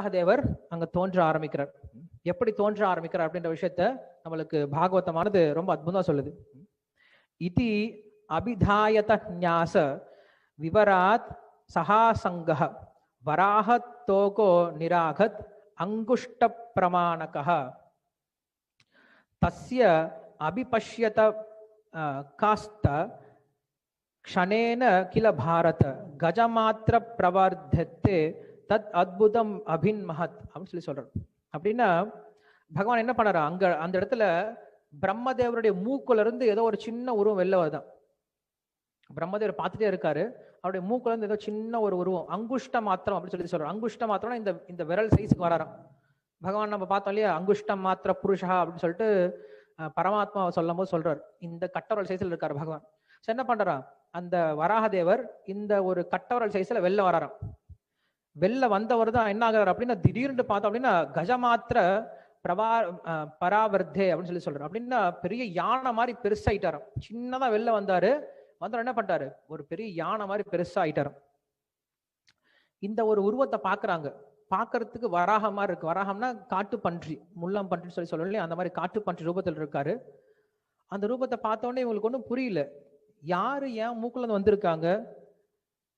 தேவர் அங்க தோன்ற ஆரம்பிக்கிறார். எப்படி தோன்ற ஆரம்பிக்கிறார் அப்படின்ற விஷயத்த நம்மளுக்கு பாகவதமானது ரொம்ப அற்புதமா சொல்லுது. இது அபிதாயத ஞாச விவராத் சகாசங்க வராகத் தோகோ நிராகத் அங்குஷ்ட பிரமாணக தஸ்ய அபிபஷ்யத காஸ்த க்ஷணேன கில பாரத கஜமாத்திர பிரவர்த்தத்தை தத் அத்புதம் அபின் மகத் அப்படின்னு சொல்லி சொல்றார். அப்படின்னா பகவான் என்ன பண்ணாரா? அங்க அந்த இடத்துல பிரம்மதேவருடைய மூக்குல இருந்து ஏதோ ஒரு சின்ன உருவம் வெளில வருதான் பிரம்மதேவர் பார்த்துட்டே இருக்காரு. அவருடைய மூக்குல இருந்து ஏதோ சின்ன ஒரு உருவம் அங்குஷ்ட மாத்திரம் அப்படின்னு சொல்லி சொல்றாரு. அங்குஷ்ட மாத்திரம் இந்த இந்த விரல் சைஸுக்கு வராராம். பகவான் நம்ம பார்த்தோம் இல்லையா? அங்குஷ்டம் மாத்திர புருஷா அப்படின்னு சொல்லிட்டு பரமாத்மாவை பரமாத்மா சொல்லும் போது சொல்றாரு. இந்த கட்டவரல் சைஸில் இருக்காரு பகவான். சரி என்ன பண்றா அந்த வராகதேவர் இந்த ஒரு கட்டவரல் சைஸில் வெளில வராராம். வெளில வந்தவர் தான் என்ன ஆகிறார் அப்படின்னா திடீர்னு பார்த்தோம் அப்படின்னா கஜமாத்திர பிரவா பராவர்த்தே அப்படின்னு சொல்லி சொல்றாரு. அப்படின்னா பெரிய யானை மாதிரி பெருசாயிட்டாராம். சின்னதா வெளில வந்தாரு. வந்தவர் என்ன பண்ணிட்டாரு? ஒரு பெரிய யானை மாதிரி பெருசா ஆயிட்டாராம் இந்த ஒரு உருவத்தை பாக்குறாங்க பார்க்கறதுக்கு வராகமா இருக்கு. வராகம்னா காட்டு பன்றி முள்ளம் பன்றின்னு சொல்லி சொல்லணும் அந்த மாதிரி காட்டு பன்றி ரூபத்தில் இருக்காரு. அந்த ரூபத்தை பார்த்தோன்னே இவங்களுக்கு ஒன்றும் புரியல. யாரு ஏன் மூக்குல வந்திருக்காங்க?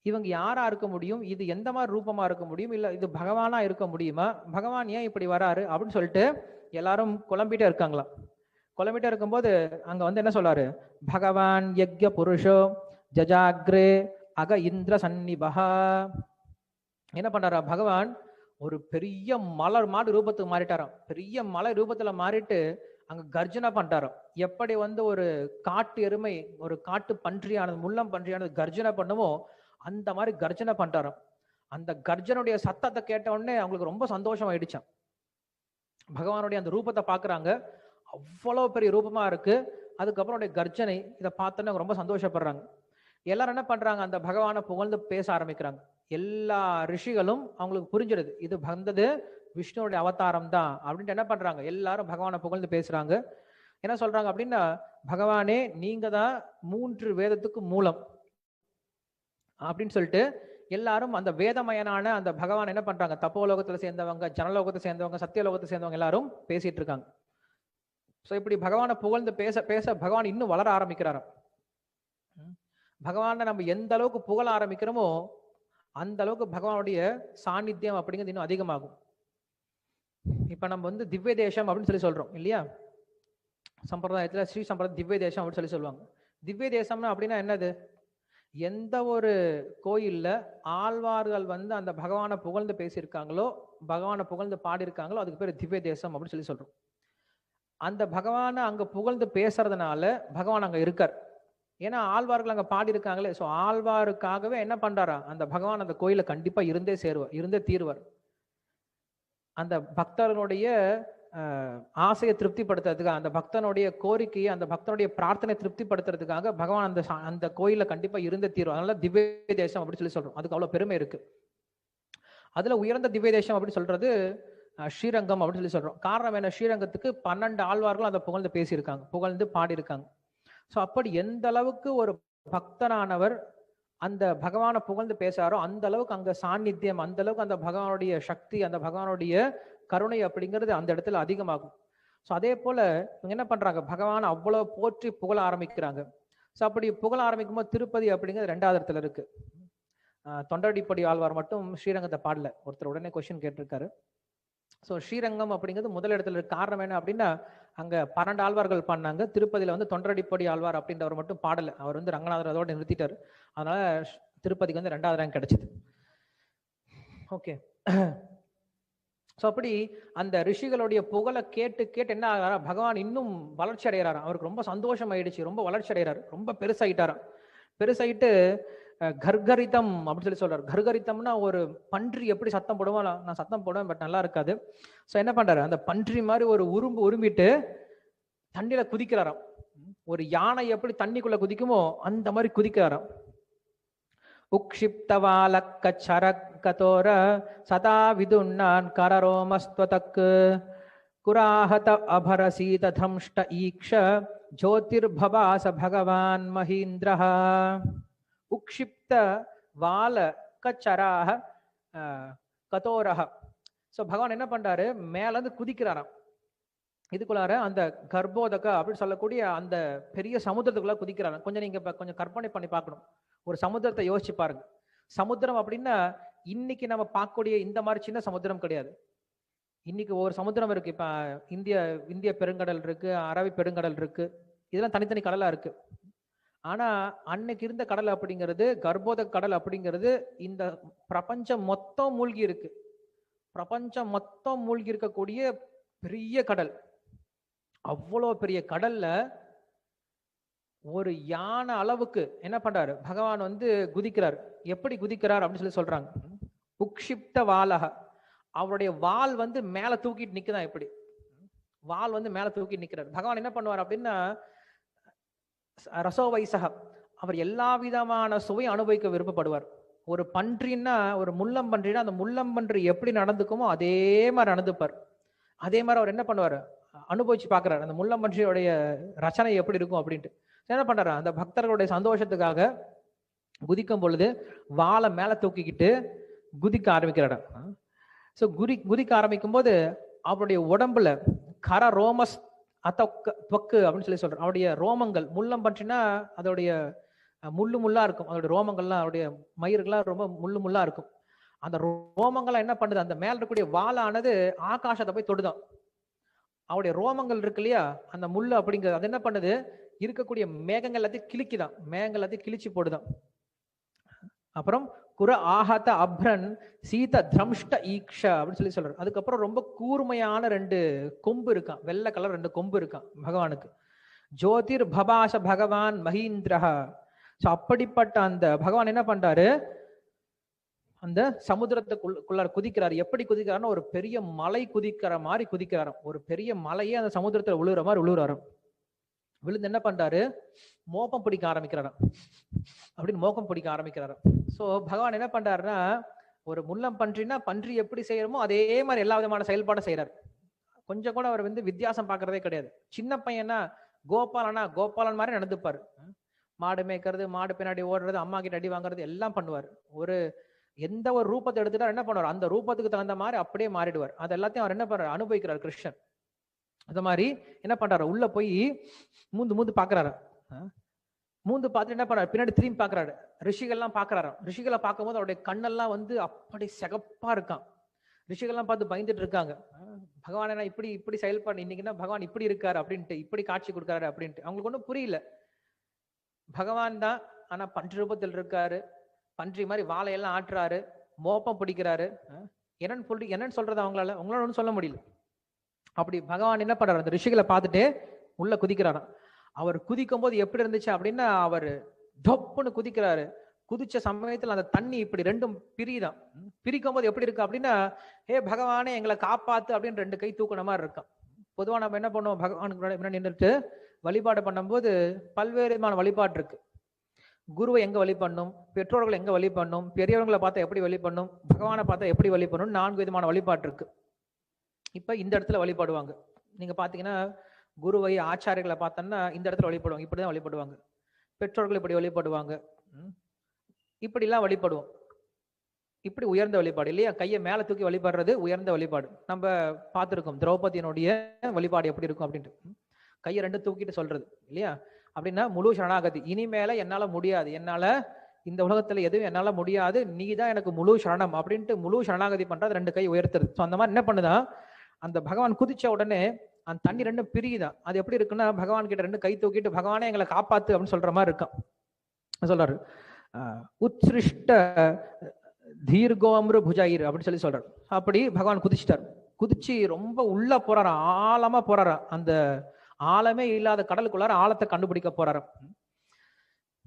இவங்க யாரா இருக்க முடியும்? இது எந்த மாதிரி ரூபமா இருக்க முடியும்? இல்ல இது பகவானா இருக்க முடியுமா? பகவான் ஏன் இப்படி வராரு? அப்படின்னு சொல்லிட்டு எல்லாரும் குழம்பிட்டே இருக்காங்களாம். குழம்பிட்டே இருக்கும்போது அங்க வந்து என்ன சொல்றாரு? பகவான் யக்ய புருஷோ ஜஜாக்ரே அக இந்திர சன்னிபகா என்ன பண்றாரா பகவான் ஒரு பெரிய மலர் மாடு ரூபத்துக்கு மாறிட்டாராம். பெரிய மலை ரூபத்துல மாறிட்டு அங்க கர்ஜனை பண்றாராம் எப்படி வந்து ஒரு காட்டு எருமை ஒரு காட்டு பன்றியானது முள்ளம் பன்றியானது கர்ஜனை பண்ணுமோ அந்த மாதிரி கர்ஜனை பண்றாராம். அந்த கர்ஜனுடைய சத்தத்தை கேட்ட உடனே அவங்களுக்கு ரொம்ப சந்தோஷம் ஆயிடுச்சான் பகவானுடைய அந்த ரூபத்தை பாக்குறாங்க அவ்வளவு பெரிய ரூபமா இருக்கு. அதுக்கப்புறம் உடைய கர்ஜனை இதை பார்த்தோன்னே ரொம்ப சந்தோஷப்படுறாங்க. எல்லாரும் என்ன பண்றாங்க? அந்த பகவானை புகழ்ந்து பேச ஆரம்பிக்கிறாங்க. எல்லா ரிஷிகளும் அவங்களுக்கு புரிஞ்சிடுது. இது வந்தது விஷ்ணுவோடைய அவதாரம் தான் அப்படின்ட்டு என்ன பண்றாங்க? எல்லாரும் பகவானை புகழ்ந்து பேசுறாங்க. என்ன சொல்றாங்க அப்படின்னா பகவானே நீங்க தான் மூன்று வேதத்துக்கு மூலம் அப்படின்னு சொல்லிட்டு எல்லாரும் அந்த வேதமயனான அந்த பகவான் என்ன பண்றாங்க? தப்போலோகத்துல சேர்ந்தவங்க ஜனலோகத்தை சேர்ந்தவங்க சத்தியலோகத்தை சேர்ந்தவங்க எல்லாரும் பேசிட்டு இருக்காங்க. ஸோ இப்படி பகவானை புகழ்ந்து பேச பேச பகவான் இன்னும் வளர ஆரம்பிக்கிறாராம் பகவானை நம்ம எந்த அளவுக்கு புகழ ஆரம்பிக்கிறோமோ அந்த அளவுக்கு பகவானுடைய சாநித்தியம் அப்படிங்கிறது இன்னும் அதிகமாகும். இப்போ நம்ம வந்து திவ்ய தேசம் அப்படின்னு சொல்லி சொல்றோம் இல்லையா? சம்பிரதாயத்தில் ஸ்ரீ சம்பிரதாயம் திவ்ய தேசம் அப்படின்னு சொல்லி சொல்லுவாங்க. திவ்ய தேசம்னா அப்படின்னா என்னது? எந்த ஒரு கோயில்ல ஆழ்வார்கள் வந்து அந்த பகவானை புகழ்ந்து பேசியிருக்காங்களோ பகவானை புகழ்ந்து பாடியிருக்காங்களோ அதுக்கு பேர் திவ்ய தேசம் அப்படின்னு சொல்லி சொல்றோம். அந்த பகவானை அங்க புகழ்ந்து பேசுறதுனால பகவான் அங்க இருக்கார். ஏன்னா ஆழ்வார்கள் அங்க பாடியிருக்காங்களே ஸோ ஆழ்வாருக்காகவே என்ன பண்றாரா? அந்த பகவான் அந்த கோயில கண்டிப்பா இருந்தே சேருவார் இருந்தே தீர்வார். அந்த பக்தர்களுடைய ஆசையை திருப்திப்படுத்துறதுக்காக அந்த பக்தனுடைய கோரிக்கையை அந்த பக்தனுடைய பிரார்த்தனை திருப்திப்படுத்துறதுக்காக பகவான் அந்த சா- அந்த கோயிலில் கண்டிப்பாக இருந்த தீர்வு அதனால திவ்ய தேசம் அப்படின்னு சொல்லி சொல்கிறோம் அதுக்கு அவ்வளோ பெருமை இருக்கு. அதில் உயர்ந்த திவ்ய தேசம் அப்படின்னு சொல்றது ஸ்ரீரங்கம் அப்படின்னு சொல்லி சொல்கிறோம் காரணம் என்ன? ஸ்ரீரங்கத்துக்கு பன்னெண்டு ஆழ்வார்களும் அந்த புகழ்ந்து பேசியிருக்காங்க. புகழ்ந்து பாடியிருக்காங்க. ஸோ அப்படி எந்த அளவுக்கு ஒரு பக்தனானவர் அந்த பகவானை புகழ்ந்து பேசாரோ அந்த அளவுக்கு அங்க சாநித்தியம் அந்த அளவுக்கு அந்த பகவானுடைய சக்தி அந்த பகவானுடைய கருணை அப்படிங்கிறது அந்த இடத்துல அதிகமாகும். ஸோ அதே போல இவங்க என்ன பண்றாங்க? பகவானை அவ்வளவு போற்றி புகழ ஆரம்பிக்கிறாங்க. ஸோ அப்படி புகழ ஆரம்பிக்கும் போது திருப்பதி அப்படிங்கிறது ரெண்டாவது இடத்துல இருக்கு. தொண்டடிப்படி ஆழ்வார் மட்டும் ஸ்ரீரங்கத்தை பாடல. ஒருத்தர் உடனே கொஸ்டின் கேட்டிருக்காரு. ஸோ ஸ்ரீரங்கம் அப்படிங்கிறது முதல் இடத்துல இருக்கு காரணம் என்ன அப்படின்னா அங்கே பன்னெண்டு ஆழ்வார்கள் பண்ணாங்க. திருப்பதியில் வந்து தொண்டரடிப்படி ஆழ்வார் அப்படின்றவர் மட்டும் பாடல. அவர் வந்து ரங்கநாதர் அதோட அதனால ஷ்- திருப்பதிக்கு வந்து ரெண்டாவது ரேங்க் கிடைச்சது. ஓகே ஸோ அப்படி அந்த ரிஷிகளுடைய புகழை கேட்டு கேட்டு என்ன ஆகிறாரா? பகவான் இன்னும் வளர்ச்சி அடைகிறாராம். அவருக்கு ரொம்ப சந்தோஷம் ஆயிடுச்சு ரொம்ப வளர்ச்சி அடைகிறார். ரொம்ப பெருசாகிட்டாராம் பெருசாயிட்டு கர்கரிதம் அப்படின்னு சொல்லி சொல்றாரு. கர்கரிதம்னா ஒரு பன்றி எப்படி சத்தம் போடுவோம் நான் சத்தம் போடுவேன் பட் நல்லா இருக்காது. ஸோ என்ன பண்றாரு? அந்த பன்றி மாதிரி ஒரு உரும்பு உருமிட்டு தண்ணியில குதிக்கிறாராம். ஒரு யானை எப்படி தண்ணிக்குள்ள குதிக்குமோ அந்த மாதிரி குதிக்கிறாராம். உக்ஷிப்தவாலக்க சரக்கதோர சதா விதுன்னான் கரரோமஸ்வதக் குராஹத அபரசீத தம்ஷ்ட ஈக்ஷ ஜோதிர்பவாச பகவான் மகீந்திரः உக்ஷிப்த வால கச்சராக கதோரக ஸோ பகவான் என்ன பண்றாரு? மேல இருந்து குதிக்கிறாராம். இதுக்குள்ளார அந்த கர்ப்போதக அப்படின்னு சொல்லக்கூடிய அந்த பெரிய சமுத்திரத்துக்குள்ள குதிக்கிறாங்க கொஞ்சம் நீங்க கொஞ்சம் கற்பனை பண்ணி பார்க்கணும். ஒரு சமுத்திரத்தை யோசிச்சு பாருங்க. சமுத்திரம் அப்படின்னா இன்னைக்கு நம்ம பார்க்கக்கூடிய இந்த மாதிரி சின்ன சமுத்திரம் கிடையாது. இன்னைக்கு ஒவ்வொரு சமுத்திரம் இருக்கு. இப்ப இந்திய இந்திய பெருங்கடல் இருக்கு அரபி பெருங்கடல் இருக்கு. இதெல்லாம் தனித்தனி கடலா இருக்கு. ஆனா அன்னைக்கு இருந்த கடல் அப்படிங்கிறது கர்ப்போத கடல் அப்படிங்கிறது இந்த பிரபஞ்சம் மொத்தம் மூழ்கி இருக்கு. பிரபஞ்சம் மொத்தம் மூழ்கி இருக்கக்கூடிய பெரிய கடல். அவ்வளோ பெரிய கடல்ல ஒரு யானை அளவுக்கு என்ன பண்றாரு? பகவான் வந்து குதிக்கிறார். எப்படி குதிக்கிறார் அப்படின்னு சொல்லி சொல்றாங்க. உக்ஷிப்த வாலக. அவருடைய வால் வந்து மேல தூக்கிட்டு நிக்குதான் எப்படி வால் வந்து மேல தூக்கிட்டு நிக்கிறார். பகவான் என்ன பண்ணுவார் அப்படின்னா ரசோவைசக அவர் எல்லா விதமான சுவையும் அனுபவிக்க விருப்பப்படுவார். ஒரு பன்றின்னா ஒரு முள்ளம் பன்றினா அந்த முள்ளம் பன்றி எப்படி நடந்துக்குமோ அதே மாதிரி நடந்துப்பார். அதே மாதிரி அவர் என்ன பண்ணுவார்? அனுபவிச்சு பார்க்கறாரு. அந்த முள்ளம் பன்றியோடைய ரச்சனை எப்படி இருக்கும் அப்படின்ட்டு. என்ன பண்ணுறாரு அந்த பக்தர்களுடைய சந்தோஷத்துக்காக குதிக்கும் பொழுது வாளை மேலே தூக்கிக்கிட்டு குதிக்க ஆரம்பிக்கிறாரு. ஸோ குதி குதிக்க ஆரம்பிக்கும் போது அவருடைய உடம்புல கர ரோமஸ் அத்தொக்கு தொக்கு அப்படின்னு சொல்லி சொல்றோம். அவருடைய ரோமங்கள் முள்ளம் பற்றினா அதோடைய முள்ளு முள்ளா இருக்கும். அதோடைய ரோமங்கள்லாம் அவருடைய மயிர்கள்லாம் ரொம்ப முள்ளு முள்ளா இருக்கும். அந்த ரோமங்கள்லாம் என்ன பண்ணுது? அந்த மேல இருக்கக்கூடிய வாளானது ஆகாசத்தை போய் தொடுதான். அவருடைய ரோமங்கள் இருக்கு இல்லையா? அந்த முள்ளு அப்படிங்கிறது அது என்ன பண்ணுது? இருக்கக்கூடிய மேகங்கள் எல்லாத்தையும் கிழிக்குதான். மேகங்கள் எல்லாத்தையும் கிழிச்சு போடுதான். அப்புறம் குர ஆஹத அப்ரன் சீத திரம்ஷ்ட ஈக்ஷ அப்படின்னு சொல்லி சொல்றாரு. அதுக்கப்புறம் ரொம்ப கூர்மையான ரெண்டு கொம்பு இருக்கான். வெள்ளை கலர் ரெண்டு கொம்பு இருக்கான் பகவானுக்கு. ஜோதிர் பபாஷ பகவான் மகீந்திரஹ. ஸோ அப்படிப்பட்ட அந்த பகவான் என்ன பண்றாரு? அந்த சமுதிரத்துக்குள்ளார் குதிக்கிறார். எப்படி குதிக்கிறாருன்னா ஒரு பெரிய மலை குதிக்கிற மாதிரி குதிக்கிறாராம். ஒரு பெரிய மலையே அந்த சமுத்திரத்துல உழுகிற மாதிரி விழுகிறாராம் விழுந்து என்ன பண்றாரு? மோப்பம் பிடிக்க ஆரம்பிக்கிறாராம். அப்படின்னு மோகம் பிடிக்க ஆரம்பிக்கிறாராம். சோ பகவான் என்ன பண்றாருன்னா ஒரு முள்ளம் பன்றினா பன்றி எப்படி செய்யறோமோ அதே மாதிரி எல்லா விதமான செயல்பாடும் செய்யறாரு கொஞ்சம் கூட அவர் வந்து வித்தியாசம் பாக்குறதே கிடையாது. சின்ன பையனா கோபாலனா கோபாலன் மாதிரி நடந்துப்பாரு. மாடு மேய்க்கிறது மாடு பின்னாடி ஓடுறது அம்மா கிட்ட அடி வாங்குறது எல்லாம் பண்ணுவார். ஒரு எந்த ஒரு ரூபத்தை எடுத்துட்டா என்ன பண்ணுவார்? அந்த ரூபத்துக்கு தகுந்த மாதிரி அப்படியே மாறிடுவார். அது எல்லாத்தையும் அவர் என்ன பண்றாரு? அனுபவிக்கிறார் கிருஷ்ணன். அந்த மாதிரி என்ன பண்றாரு? உள்ள போய் மூந்து மூந்து பாக்குறாரு. மூந்து பார்த்துட்டு என்ன பண்றாரு? பின்னாடி திரும்பி பாக்குறாரு. ரிஷிகள்லாம் பாக்குறாரு. ரிஷிகளை பார்க்கும்போது அவருடைய கண்ணெல்லாம் வந்து அப்படி சிகப்பா இருக்கான். ரிஷிகள்லாம் பார்த்து பயந்துட்டு இருக்காங்க. பகவான் என்ன இப்படி இப்படி செயல்பாடு இன்னைக்குன்னா பகவான் இப்படி இருக்காரு அப்படின்ட்டு இப்படி காட்சி கொடுக்காரு அப்படின்ட்டு. அவங்களுக்கு ஒன்றும் புரியல. பகவான் தான் ஆனா பன்றி ரூபத்தில் இருக்காரு. பன்றி மாதிரி வாழையெல்லாம் ஆட்டுறாரு. மோப்பம் பிடிக்கிறாரு. என்னன்னு சொல்லி என்னன்னு சொல்றது அவங்களால? அவங்களால ஒன்றும் சொல்ல முடியல. அப்படி பகவான் என்ன பண்றாரு? அந்த ரிஷிகளை பார்த்துட்டு உள்ள குதிக்கிறாராம். அவர் குதிக்கும் போது எப்படி இருந்துச்சு அப்படின்னா அவர் டொப்புன்னு குதிக்கிறாரு. குதிச்ச சமயத்துல அந்த தண்ணி இப்படி ரெண்டும் பிரிதான் பிரிக்கும் போது எப்படி இருக்கு அப்படின்னா ஹே பகவானே எங்களை காப்பாத்து அப்படின்னு ரெண்டு கை தூக்குன மாதிரி இருக்கும். பொதுவா நம்ம என்ன பண்ணுவோம்? பகவானுக்கு முன்னாடி நின்றுட்டு வழிபாடு பண்ணும்போது பல்வேறு விதமான வழிபாடு இருக்கு. குருவை எங்க வழிபடணும் பெற்றோர்களை எங்க வழிபடணும் பெரியவங்களை பார்த்தா எப்படி வழி பண்ணும்? பகவானை பார்த்தா எப்படி வழி பண்ணும் நான்கு விதமான வழிபாடு இருக்கு. இப்போ இந்த இடத்துல வழிபடுவாங்க. நீங்கள் பார்த்தீங்கன்னா குருவை ஆச்சாரியர்களை பார்த்தோம்னா இந்த இடத்துல வழிபடுவாங்க. இப்படிதான் வழிபடுவாங்க. பெற்றோர்கள் இப்படி வழிபடுவாங்க. ம். இப்படிலாம் வழிபடுவோம். இப்படி உயர்ந்த வழிபாடு இல்லையா? கையை மேலே தூக்கி வழிபடுறது உயர்ந்த வழிபாடு. நம்ம பார்த்துருக்கோம் திரௌபதியினுடைய வழிபாடு எப்படி இருக்கும் அப்படின்ட்டு. கையை ரெண்டு தூக்கிட்டு சொல்றது இல்லையா? அப்படின்னா முழு சரணாகதி. இனிமேல என்னால முடியாது. என்னால இந்த உலகத்துல எதுவும் என்னால முடியாது. நீ தான் எனக்கு முழு சரணம் அப்படின்ட்டு முழு சரணாகதி பண்றது ரெண்டு கை உயர்த்துறது. ஸோ அந்த மாதிரி என்ன பண்ணுதான் அந்த பகவான் குதிச்ச உடனே அந்த தண்ணி ரெண்டும் பிரியுதான் அது எப்படி இருக்குன்னா பகவான் கிட்ட ரெண்டு கை தூக்கிட்டு பகவானே எங்களை காப்பாத்து அப்படின்னு சொல்ற மாதிரி இருக்கும். சொல்றாரு? ஆஹ் உத்ஸ்ருஷ்ட தீர்கோம்ரு புஜாயிர் அப்படின்னு சொல்லி சொல்றாரு. அப்படி பகவான் குதிச்சிட்டார். குதிச்சு ரொம்ப உள்ள போறாரு? ஆழமா போறாரு? அந்த ஆழமே இல்லாத கடலுக்குள்ளார ஆழத்தை கண்டுபிடிக்க போறாரு.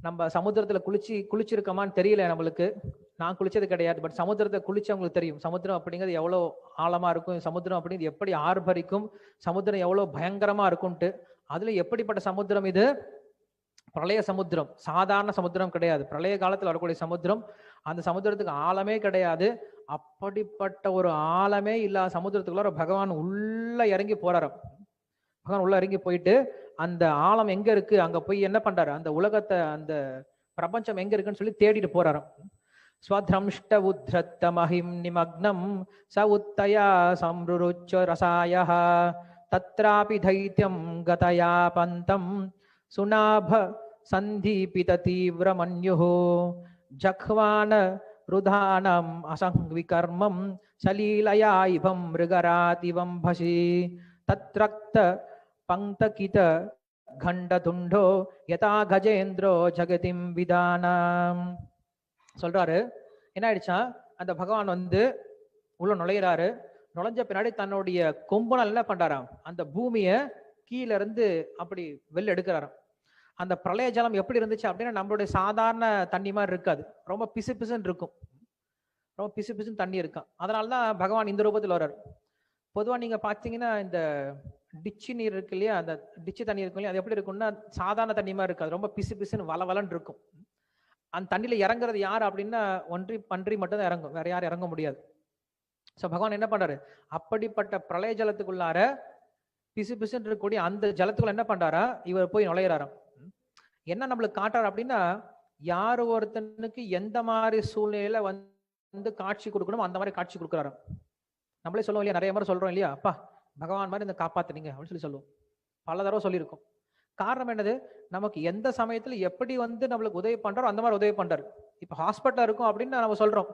நம்ம சமுத்திரத்துல குளிச்சு குளிச்சிருக்கோமான்னு தெரியல நம்மளுக்கு. நான் குளிச்சது கிடையாது பட் சமுத்திரத்தை குளிச்சவங்களுக்கு தெரியும். சமுத்திரம் அப்படிங்கிறது எவ்வளோ ஆழமா இருக்கும் சமுத்திரம் அப்படிங்கிறது எப்படி ஆர்ப்பரிக்கும் சமுத்திரம் எவ்வளோ பயங்கரமா இருக்கும்ட்டு அதுல எப்படிப்பட்ட சமுத்திரம் இது? பிரளய சமுத்திரம். சாதாரண சமுத்திரம் கிடையாது. பிரளய காலத்தில் வரக்கூடிய சமுத்திரம் அந்த சமுத்திரத்துக்கு ஆழமே கிடையாது. அப்படிப்பட்ட ஒரு ஆழமே இல்லாத சமுத்திரத்துக்குள்ள பகவான் உள்ள இறங்கி போறாரு பகவான் உள்ள இறங்கி போயிட்டு அந்த ஆழம் எங்க இருக்கு? அங்க போய் என்ன பண்றாரு? அந்த உலகத்தை அந்த பிரபஞ்சம் எங்க இருக்குன்னு சொல்லி தேடிட்டு போறாராம். स्वध्रंष्टबुद्धत्तमहिं निमग्नं स उत्तया संरुरुच्चरसायः। तत्रापि धैत्यं गतया पन्तं सुनाभ सन्दीपिततीव्रमन्युः जख्वान रुधानम् असङ्विकर्मं सलीलया इभं मृगरातिवं भसि तत्रक्त पङ्क्तकित खण्डतुण्डो यथा गजेन्द्रो जगतिं विदानाम् சொல்றாரு. என்ன ஆயிடுச்சா அந்த பகவான் வந்து உள்ள நுழையிறாரு. நுழைஞ்ச பின்னாடி தன்னுடைய கொம்பனால் என்ன பண்றாராம்? அந்த பூமியை கீழ இருந்து அப்படி வெளில எடுக்கிறாராம். அந்த பிரளய ஜலம் எப்படி இருந்துச்சு அப்படின்னா நம்மளுடைய சாதாரண தண்ணி மாதிரி இருக்காது. ரொம்ப பிசு பிசுன்னு இருக்கும். ரொம்ப பிசு பிசுன்னு தண்ணி இருக்கும். அதனால தான் பகவான் இந்த ரூபத்தில் வர்றாரு. பொதுவாக நீங்கள் பார்த்தீங்கன்னா இந்த டிச்சு நீர் இருக்கு இல்லையா? அந்த டிச்சு தண்ணி இருக்கும் இல்லையா? அது எப்படி இருக்கும்னா சாதாரண தண்ணி மாதிரி இருக்காது. ரொம்ப பிசு பிசுன்னு வள வளன்னு இருக்கும். அந்த தண்ணியில் இறங்குறது யார் அப்படின்னா ஒன்றி பன்றி மட்டும் தான் இறங்கும். வேற யாரும் இறங்க முடியாது. ஸோ பகவான் என்ன பண்ணுறாரு அப்படிப்பட்ட பிரளய ஜலத்துக்குள்ளார பிசு பிசுன்னு இருக்கக்கூடிய அந்த ஜலத்துக்குள்ள என்ன பண்ணுறாரா இவர் போய் நுழையிறாராம். என்ன நம்மளுக்கு காட்டுறாரு அப்படின்னா யார் ஒருத்தனுக்கு எந்த மாதிரி சூழ்நிலையில வந்து காட்சி கொடுக்கணும் அந்த மாதிரி காட்சி கொடுக்குறாராம். நம்மளே சொல்லுவோம் இல்லையா? நிறைய முறை சொல்றோம் இல்லையா? அப்பா பகவான் மாதிரி இந்த காப்பாத்துனீங்க அப்படின்னு சொல்லி சொல்லுவோம். பல தடவை சொல்லியிருக்கோம். காரணம் என்னது? நமக்கு எந்த சமயத்துல எப்படி வந்து நம்மளுக்கு உதவி பண்றாரோ அந்த மாதிரி உதவி பண்றாரு. இப்ப ஹாஸ்பிட்டல் இருக்கும் அப்படின்னு நம்ம சொல்றோம்.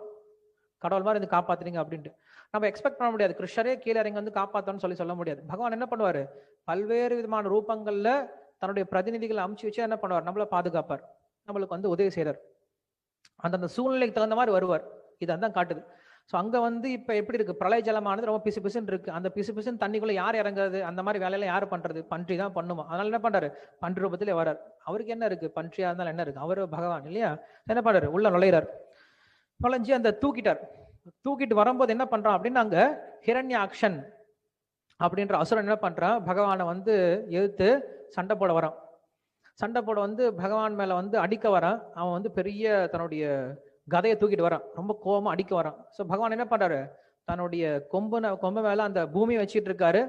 கடவுள் மாதிரி இருந்து காப்பாத்துறீங்க அப்படின்ட்டு. நம்ம எக்ஸ்பெக்ட் பண்ண முடியாது. கிருஷ்ணரே கீழே இறங்கி வந்து காப்பாற்றணும்னு சொல்லி சொல்ல முடியாது. பகவான் என்ன பண்ணுவாரு? பல்வேறு விதமான ரூபங்கள்ல தன்னுடைய பிரதிநிதிகளை அமுச்சு வச்சு என்ன பண்ணுவார்? நம்மள பாதுகாப்பார். நம்மளுக்கு வந்து உதவி செய்றார். அந்தந்த சூழ்நிலைக்கு தகுந்த மாதிரி வருவார். இதை தான் காட்டுது. ஸோ அங்கே வந்து இப்போ எப்படி இருக்கு? பிரளய ஜலமானது ரொம்ப பிசு பிசுன்னு இருக்கு. அந்த பிசு பிசுன்னு தண்ணிக்குள்ளே யார் இறங்குறது? அந்த மாதிரி வேலையில யார் பண்றது? பன்றி தான் பண்ணுமா அதனால என்ன பண்றாரு? பன்றி ரூபத்தில் வரார் அவருக்கு என்ன இருக்கு? பன்றியா இருந்தாலும் என்ன இருக்கு? அவர் பகவான் இல்லையா? என்ன பண்றாரு? உள்ள நுழையிறார். நுழைஞ்சு அந்த தூக்கிட்டார். தூக்கிட்டு வரும்போது என்ன பண்றான் அப்படின்னு அங்கே ஹிரண்ய ஆக்ஷன் அப்படின்ற அசுரன் என்ன பண்றான்? பகவானை வந்து எதிர்த்து சண்டை போட வரான். சண்டை போட வந்து பகவான் மேல வந்து அடிக்க வரான். அவன் வந்து பெரிய தன்னுடைய கதையை தூக்கிட்டு வரான். ரொம்ப கோபமா அடிக்க வரான். ஸோ பகவான் என்ன பண்றாரு? தன்னுடைய கொம்புன கொம்பு மேல அந்த பூமி வச்சுட்டு இருக்காரு.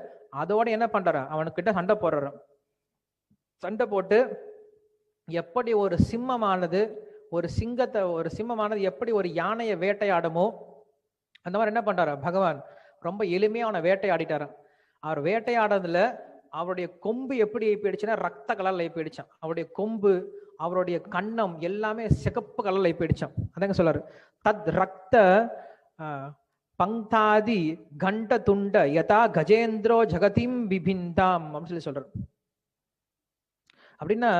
அதோட என்ன பண்றாரு? அவனுக்கிட்ட சண்டை போடுறாரு. சண்டை போட்டு எப்படி ஒரு சிம்மமானது ஒரு சிங்கத்தை ஒரு சிம்மமானது எப்படி ஒரு யானையை வேட்டையாடுமோ அந்த மாதிரி என்ன பண்றாரு? பகவான் ரொம்ப எளிமையா அவனை வேட்டையாடிட்டாராம். அவர் வேட்டையாடுறதுல அவருடைய கொம்பு எப்படி போயிடுச்சுன்னா ரத்த கலர்ல போயிடுச்சான் அவருடைய கொம்பு அவருடைய கண்ணம் எல்லாமே சிகப்பு கலர்ல போயிடுச்சான் அதாங்க சொல்றாரு. தத் ரத்த பங்காதி கண்ட துண்ட யதா கஜேந்திரோ ஜெகதிம் விபிந்தாம் அப்படின்னு சொல்லி சொல்றாரு. அப்படின்னா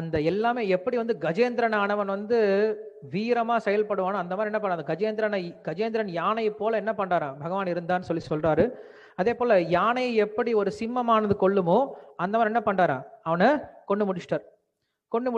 அந்த எல்லாமே எப்படி வந்து கஜேந்திரன் ஆனவன் வந்து வீரமா செயல்படுவானோ அந்த மாதிரி என்ன பண்ண அந்த கஜேந்திரனை கஜேந்திரன் யானை போல என்ன பண்றாரா? பகவான் இருந்தான்னு சொல்லி சொல்றாரு. அதே போல யானையை எப்படி ஒரு சிம்மமானது கொல்லுமோ அந்த மாதிரி என்ன பண்றாரா? அவனை கொண்டு முடிச்சிட்டார். கொண்டு